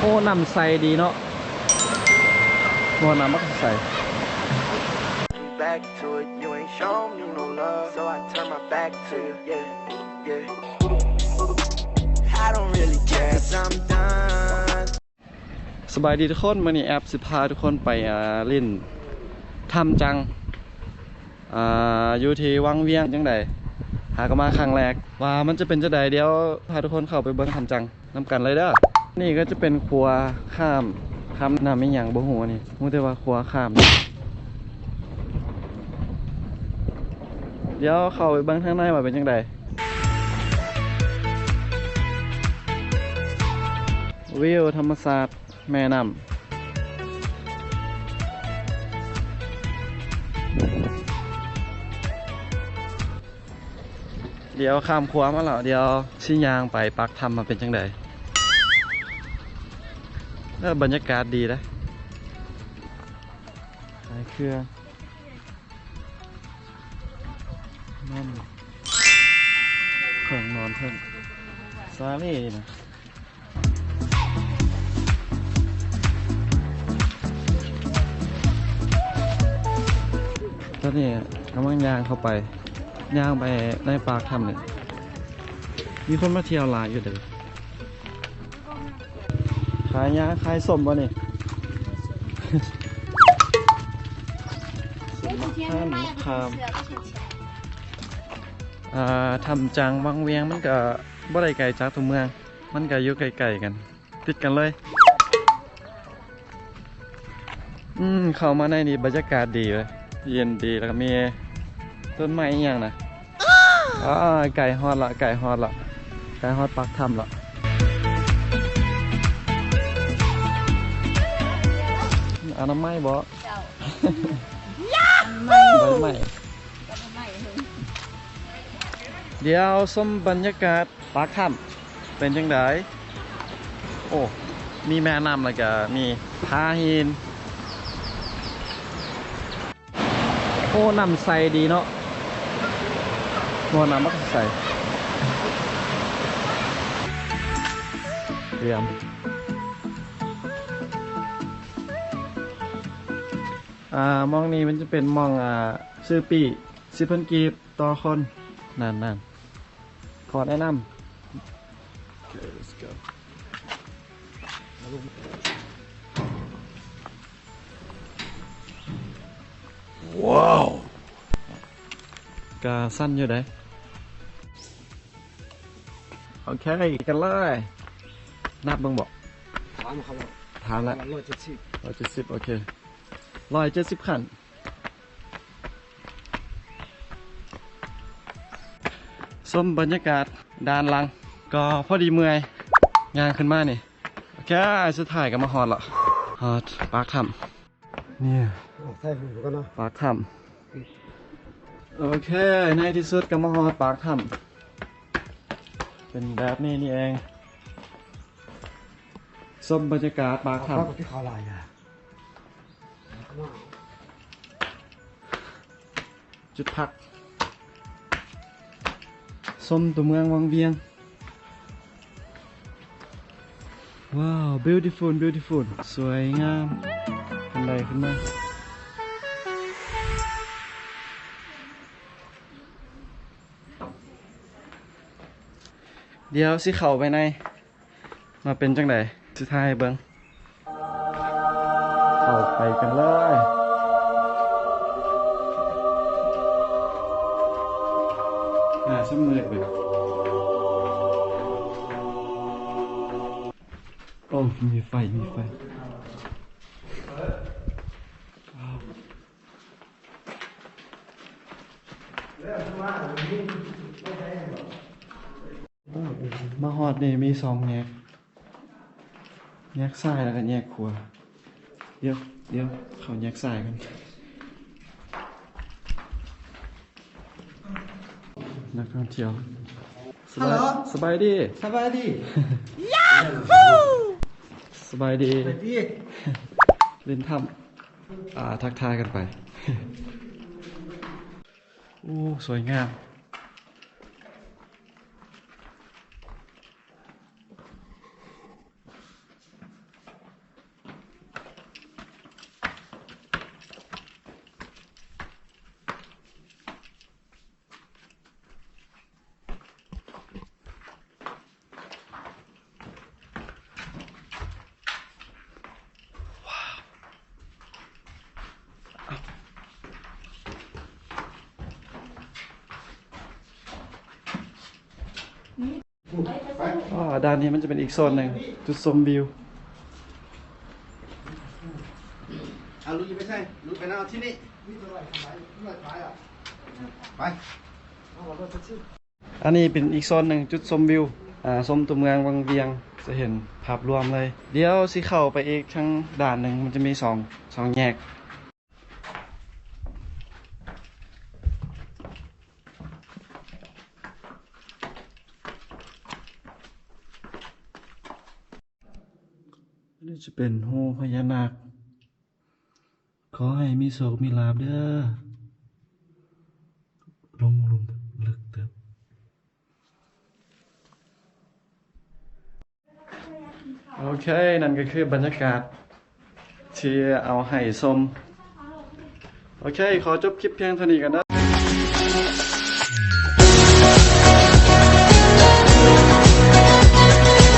โอ้น้ำใสดีเนาะบ่น้ำมักใส back to it. You ain't shown me no love, so I turn my back to you. Yeah, yeah. I don't really care, cause I'm done. สบายดีทุกคนมื่อนี้แอปสิพาทุกคนไปอ่าเล่นทำจังอ่าอยู่ที่วังเวียงจังใดหาก็มาครั้งแรกว่ามันจะเป็นจังใดเดี๋ยวพาทุกคนเข้าไปเบิ่งทำจังนํกันเลยเด้อ นี่ก็จะเป็นครัวข้ามข้ามน้ำไม่หยังบ่ฮู้นี่ฮู้แต่ว่าครัวข้าม เดี๋ยวเข้าไปเบิ่งทางในว่าเป็นจังใดวิวธรรมศาสตร์แม่น้ำเดี๋ยวข้ามครัวมาแล้วเดี๋ยวชิยางไปปักทำมาเป็นจังใด เออบรรยากาศดีนะขายเครื่องนั่นเครื่องนอนเพิ่มซาลี่นะตอนนี้กำลังย่างเข้าไปย่างไปในปากถ้ำเนี่ยมีคนมาเที่ยวหลายอยู่เด้อ ขายยาขายสมบ่นี่สมมะขามมะขามอ่าทำจังวังเวียงมันก็บ่ได้ไกลจากตัวเมือง มันก็อยู่ไกลๆกัน ติดกันเลย อืมเข้ามาในนี้บรรยากาศดีเลย เย็นดีแล้วก็มีต้นไม้อย่างนะอ่าไก่ฮอดละไก่ฮอดละไก่ฮอดปักทำละ น้ำไม้บ่ใบไม้เดี๋ยวส้มบรรยากาศปากถ้ำเป็นจังไดโอ้ มีแม่น้ำแล้วก็มีพาหิน โอ้น้ำใสดีเนาะบ่น้ำมักใสเรียม อ่ามองนี้มันจะเป็นมองอ่าซื้อปีสิเพิ่นกีบต่อคนนั่นนั่นขอแนะนำ Okay, let's go. กาสั้นอยู่ไหนโอเคกันเลย นับเบิ่งบอกถามเขาว่าถามแล้วร้อยเจ็ดสิบร้อยเจ็ดสิบโอเค ร้อยเจ็ดสิบขันส้มบรรยากาศด้านหลัง ก็พอดีเมื่อยงานขึ้นมานี่โอเคสุดท้ายก็มาฮอดละฮอดปากถ้ำเนี่ยใส่หูกันเนาะปากถ้ำโอเค ในที่สุดก็มาฮอดปากถ้ำเป็นแบบนี้นี่เองส้มบรรยากาศปากข้าถ้ำ จุดพักส้มตัวเมืองวังเวียง ว้าว beautiful beautiful สวยงามขึ้นไปขึ้นมาเดี๋ยวสิเข้าไปใน มาเป็นจังไดสุดท้ายเบิงเข้า ไปกันเลยอ่าช่างมืดเลยโอ้มีไฟ มีไฟมาฮอดนี่มีสองแยกแยกซ้ายแล้วก็แยกขวาเดี๋ยว เดี๋ยวเขาแยกซ้ายกัน นักท่องเที่ยวสบายสบายดี สบายดีสบายดี สบายดีเล่นถ้ำอ่า ทักทายกันไป โอ้ สวยงาม ด้านนี้มันจะเป็นอีกโซนหนึ่งจุดชมวิวเอาลุยไปใช่ลุยไปเอาที่นี่ไปอันนี้เป็นอีกโซนหนึ่งจุดชมวิวอ่าชมตัวเมืองวังเวียงจะเห็นภาพรวมเลย เดี๋ยวสิเข้าไปอีกทั้งด่านหนึ่งมันจะมีสองสองแยก นี่จะเป็นโฮพญานาค ขอให้มีโศกมีลาบเด้อลงลุมลึกเติบโอเค นั่นก็คือบรรยากาศ ที่เอาให้ชมโอเค ขอจบคลิปเพียงเท่านี้กันนะ